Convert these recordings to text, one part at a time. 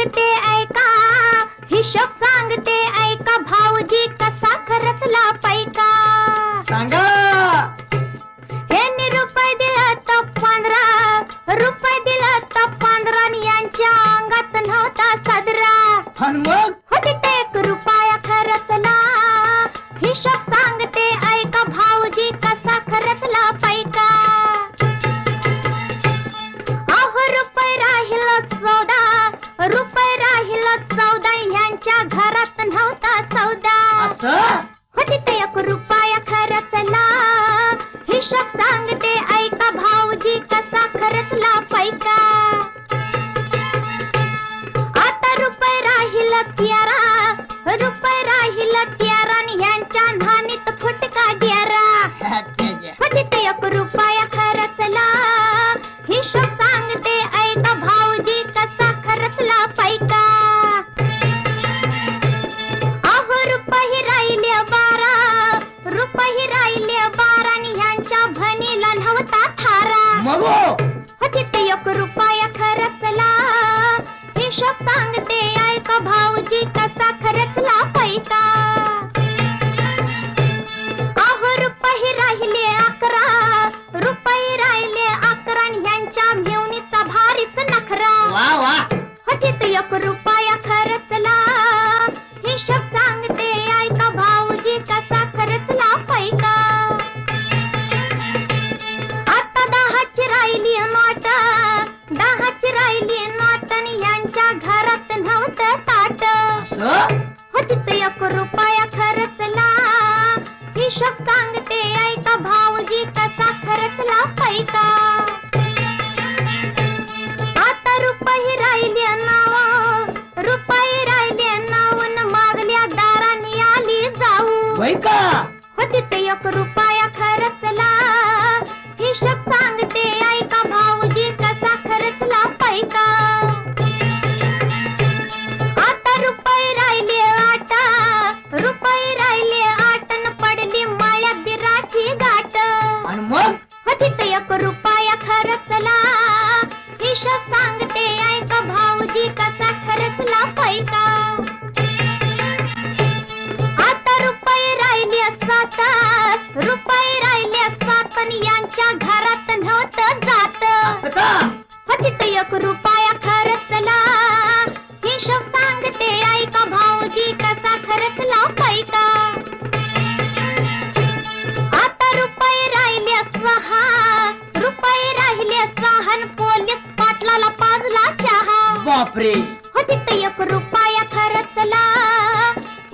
सांगते ऐका. हिशोब सांगते ऐका. भाऊजी कसा खरचला पैका. सांगा. रुपये दिला तर पंधरा रुपये दिला तर पंधरा यांच्या अंगात नव्हता सदरा. आणि मग? होती ते एक रुपया खरचला. हिशोब सांगते ऐका. भाऊजी कसा खरचला पैका. अहो रुपये राहिला रुपये राहिला चौदा यांच्या घरात नव्हता सौदा. होती ते एक रुपया खरचला हिशोब सांगते ऐका भाऊजी कसा खरचला पैका. आता रुपये राहिला तेरा रुपये राहिला तेरा आणि यांच्या नानीत फुटका त्याच्या. होती ते एक रुपया रुपये राहिले ह्यांच्या भणीला नव्हता थारा. मग! एक रुपया खरचला. हिशोब सांगते ऐका भाऊजी कसा खरचला पैका. अहो रुपये राहिले अकरा. रुपये राहिले अकरा आणि ह्यांच्या मेवणीचा भारीच नखरा. वा वा. एक रुपया खरचला. दहाची राहिली नोट आणि यांच्या घरात नव्हतं ताट. असं? होती एक रुपया खरचला रुपये राहिले आठ न पडली माया दिराची गाठ. आणि मग? होती ते एक रुपया खरचला. हिशोब सांगते ऐका भाऊजी कसा खरचला पैका आता रुपये राहिले सात रुपये राहिले सात आणि यांच्या घरात नव्हतं जात. असं का? होती ते एक रुपया बापरे. एक रुपया खरचला.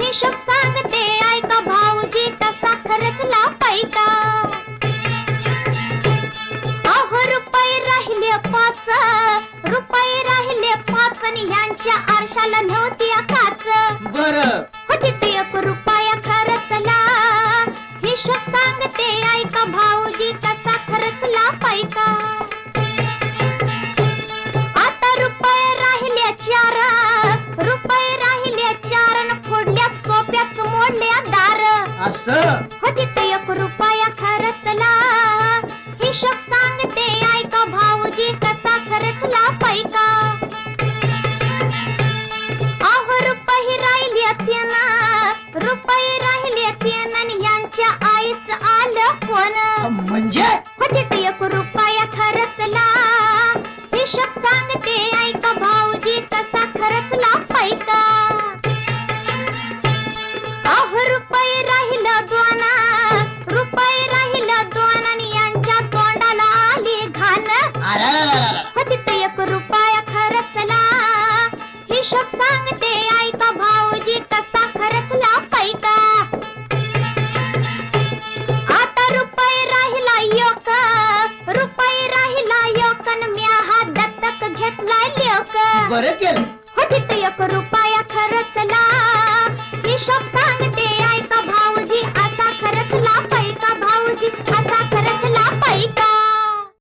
हिशोब सांगते ऐका भाऊजी कसा खरचला पैका. अहो रुपये राहिले पाच. रुपये राहिले पाच आणि ह्यांच्या आरशाला नव्हती काच बर. होती ते एक रुपया खरचला. हिशोब सांगते ऐका भाऊजी कसा खरचला पैका. असं? होती ते एक रुपया खरचला. हिशोब सांगते ऐका भाऊजी कसा खरचला पैका. अहो रुपये राहिले तेना. रुपये राहिले आणि यांच्या आईच आलं कोण? म्हणजे? हिशोब सांगते ऐका भाऊजी कसा खरचला पैका आता रुपये राहिला योक रुपये राहिला योक न म्या हा दत्तक घेतला लोक. बरं केलं. होती ते एक रुपया खरचला. हिशोब सांगते